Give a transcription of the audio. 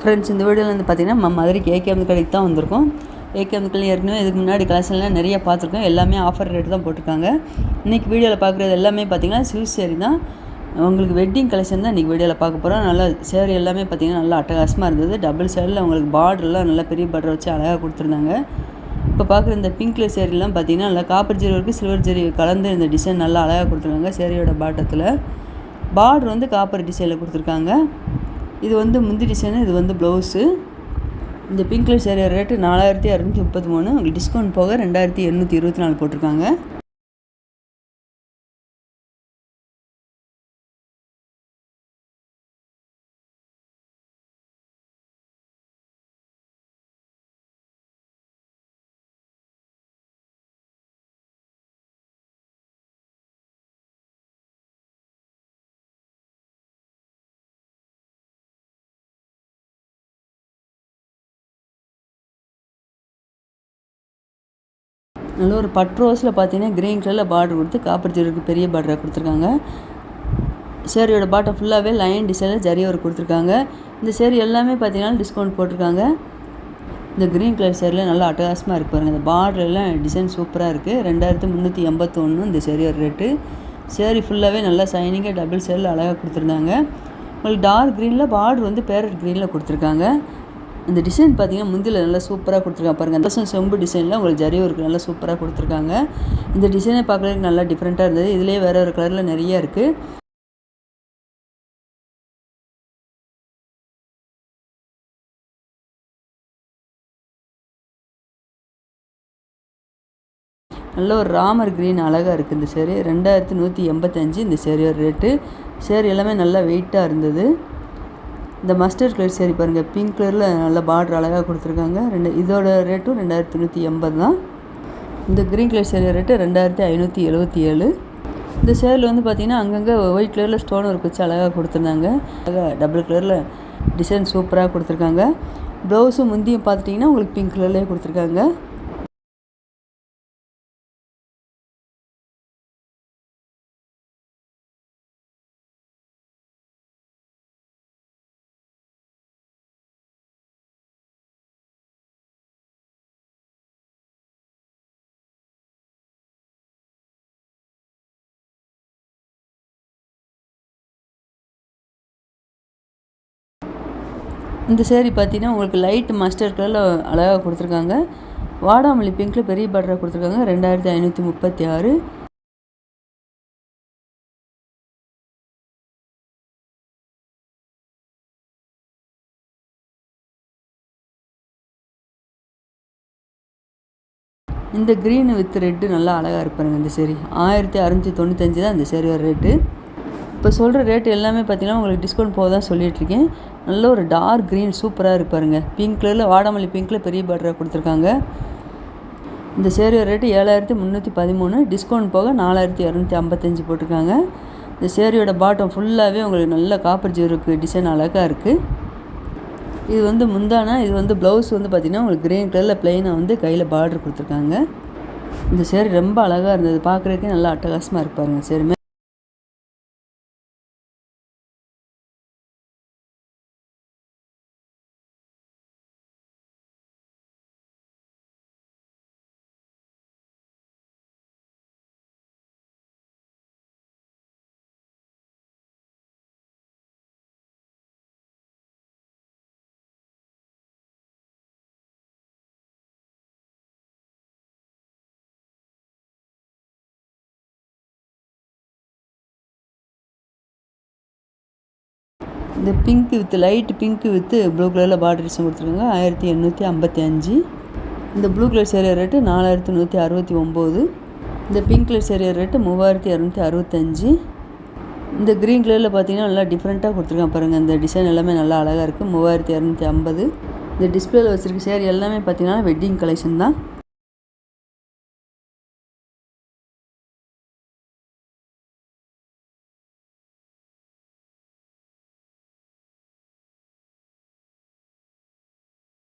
Friends இந்த வீடியோவில் வந்து பார்த்தீங்கன்னா நம்ம மதுரைக்கு ஏகேஎம் கடைக்கு தான் வந்திருக்கோம். ஏகேஎம் கடை ஏற்கனவே இதுக்கு முன்னாடி கலெக்ஷன்லாம் நிறைய பார்த்துருக்கோம் எல்லாமே ஆஃபர் ரேட்டு தான் போட்டிருக்காங்க. இன்றைக்கி வீடியோவில் பார்க்குறது எல்லாமே பார்த்தீங்கன்னா சில்க் சேரீ தான். உங்களுக்கு வெட்டிங் கலெக்ஷன் தான் இன்றைக்கி வீடியோவில் பார்க்க போகிறோம் நல்லா சேரீ எல்லாமே பார்த்தீங்கன்னா நல்லா அட்டகாசமாக இருந்தது. டபுள் சேரில் உங்களுக்கு பார்டர்லாம் நல்லா பெரிய பார்டர் வச்சு அழகாக கொடுத்துருந்தாங்க. இப்போ பார்க்குற இந்த பிங்க்லர் சேரீலாம் பார்த்திங்கன்னா நல்லா காப்பர் ஜெரி வரைக்கும் சில்வர் ஜெரி கலந்து இந்த டிசைன் நல்லா அழகாக கொடுத்துருக்காங்க சேரீயோட பாட்டத்தில் பார்டர் வந்து காப்பர் டிசைனில் கொடுத்துருக்காங்க. இது வந்து முந்தி டிசைனு இது வந்து ப்ளவுஸு இந்த பிங்க் கலர் சேரீ ரேட்டு நாலாயிரத்தி அறநூற்றி முப்பத்தி மூணு. உங்களுக்கு டிஸ்கவுண்ட் போக ரெண்டாயிரத்தி எண்ணூற்றி இருபத்தி நாலு போட்டிருக்காங்க. நல்ல ஒரு பட் ரோஸில் பார்த்தீங்கன்னா க்ரீன் கலரில் பார்டர் கொடுத்து காப்பர் ஜரிக்கு பெரிய பார்டராக கொடுத்துருக்காங்க. சேரீயோட பாட்டம் ஃபுல்லாகவே லைன் டிசைனில் ஜரி ஒரு கொடுத்துருக்காங்க. இந்த சேரி எல்லாமே பார்த்தீங்கன்னா டிஸ்கவுண்ட் போட்டிருக்காங்க. இந்த க்ரீன் கலர் சேரில் நல்லா அட்டகாசமாக இருக்கு பாருங்கள் இந்த பார்டர்லாம் எல்லாம் டிசைன் சூப்பராக இருக்குது ரெண்டாயிரத்து முந்நூற்றி எண்பத்தொன்று இந்த சேரியோட ரேட்டு சேரி ஃபுல்லாகவே நல்லா சைனிங்காக டபுள் சேரில் அழகாக கொடுத்துருந்தாங்க. உங்களுக்கு டார்க் க்ரீனில் பார்டர் வந்து பேரட் க்ரீனில் கொடுத்துருக்காங்க. இந்த டிசைன் பார்த்தீங்கன்னா முந்தியில் நல்லா சூப்பராக கொடுத்துருக்காங்க பாருங்கள் அந்த செம்பு டிசைனில் உங்களுக்கு ஜரி ஒர்க் நல்லா சூப்பராக கொடுத்துருக்காங்க. இந்த டிசைனை பார்க்குறதுக்கு நல்லா டிஃப்ரெண்ட்டாக இருந்தது. இதுலேயே வேறு ஒரு கலரில் நிறைய இருக்குது நல்ல ஒரு ராமர் க்ரீன் அழகாக இருக்குது இந்த சேரீ ரெண்டாயிரத்து நூற்றி எண்பத்தஞ்சு இந்த சேரீயோட ரேட்டு சேரீ எல்லாமே நல்லா வெயிட்டாக இருந்தது. இந்த மஸ்டர்ட் கலர் சரி பாருங்கள் பிங்க் கலரில் நல்ல பார்டர் அழகாக கொடுத்துருக்காங்க. ரெண்டு இதோட ரேட்டும் ரெண்டாயிரத்தி நூற்றி எண்பது தான். இந்த க்ரீன் கலர் சேரீ ரேட்டு ரெண்டாயிரத்தி ஐநூற்றி எழுபத்தி ஏழு. இந்த சேரில் வந்து பார்த்திங்கன்னா அங்கங்கே ஒயிட் கலரில் ஸ்டோன் ஒர்க் வச்சு அழகாக கொடுத்துருந்தாங்க. அழகாக டபுள் கலரில் டிசைன் சூப்பராக கொடுத்துருக்காங்க. ப்ளவுஸும் முந்தியும் பார்த்துட்டிங்கன்னா உங்களுக்கு பிங்க் கலர்லேயே கொடுத்துருக்காங்க. இந்த சேரீ பார்த்தீங்கன்னா உங்களுக்கு லைட் மஸ்டர் கலரில் அழகாக கொடுத்துருக்காங்க. வாடாமல்லி பிங்க்கில் பெரிய பார்டராக கொடுத்துருக்காங்க. ரெண்டாயிரத்தி ஐநூற்றி முப்பத்தி ஆறு. இந்த க்ரீன் வித் ரெட்டு நல்லா அழகாக இருப்பாருங்க இந்த சேரீ ஆயிரத்தி அறநூற்றி தொண்ணூத்தஞ்சு தான் இந்த சேரீயோட ரேட்டு இப்போ சொல்கிற ரேட் எல்லாமே பார்த்தீங்கன்னா உங்களுக்கு டிஸ்கவுண்ட் போக தான் சொல்லிகிட்ருக்கேன் நல்ல ஒரு டார்க் க்ரீன் சூப்பராக இருப்பாருங்க பிங்க் கலரில் வாடாமல்லி பிங்க்கில் பெரிய பார்டராக கொடுத்துருக்காங்க. இந்த சேரியோட ரேட்டு ஏழாயிரத்தி முந்நூற்றி பதிமூணு டிஸ்கவுண்ட் போக நாலாயிரத்தி இரநூத்தி ஐம்பத்தஞ்சு போட்டிருக்காங்க. இந்த சேரீயோட பாட்டம் ஃபுல்லாகவே உங்களுக்கு நல்ல காப்பர் ஜீருக்கு டிசைன் அழகாக இருக்குது இது வந்து முந்தானா இது வந்து ப்ளவுஸ் வந்து பார்த்திங்கன்னா உங்களுக்கு க்ரீன் கலரில் ப்ளைனாக வந்து கையில் பார்டர் கொடுத்துருக்காங்க. இந்த சேரீ ரொம்ப அழகாக இருந்தது. பார்க்குறதுக்கே நல்லா அட்டகாசமாக இருப்பாருங்க சேரீ இந்த pink with light pink with blue கலரில் பார்டர் டிசைன் கொடுத்துருக்காங்க. ஆயிரத்தி எண்ணூற்றி ஐம்பத்தி அஞ்சு. இந்த ப்ளூ கலர் சேரீ ரேட்டு நாலாயிரத்தி நூற்றி அறுபத்தி ஒம்பது. இந்த பிங்க் கலர் சேரீ ரேட்டு மூவாயிரத்தி இரநூத்தி அறுபத்தஞ்சு இந்த க்ரீன் கலரில் பார்த்தீங்கன்னா நல்லா டிஃப்ரெண்ட்டாக கொடுத்துருக்கேன் பாருங்கள் இந்த டிசைன் எல்லாமே நல்லா அழகாக இருக்குது மூவாயிரத்தி இரநூத்தி ஐம்பது. இந்த டிஸ்பிளேயில் வச்சுருக்க சேரீ எல்லாமே பார்த்தீங்கன்னா வெட்டிங் கலெக்ஷன் தான்.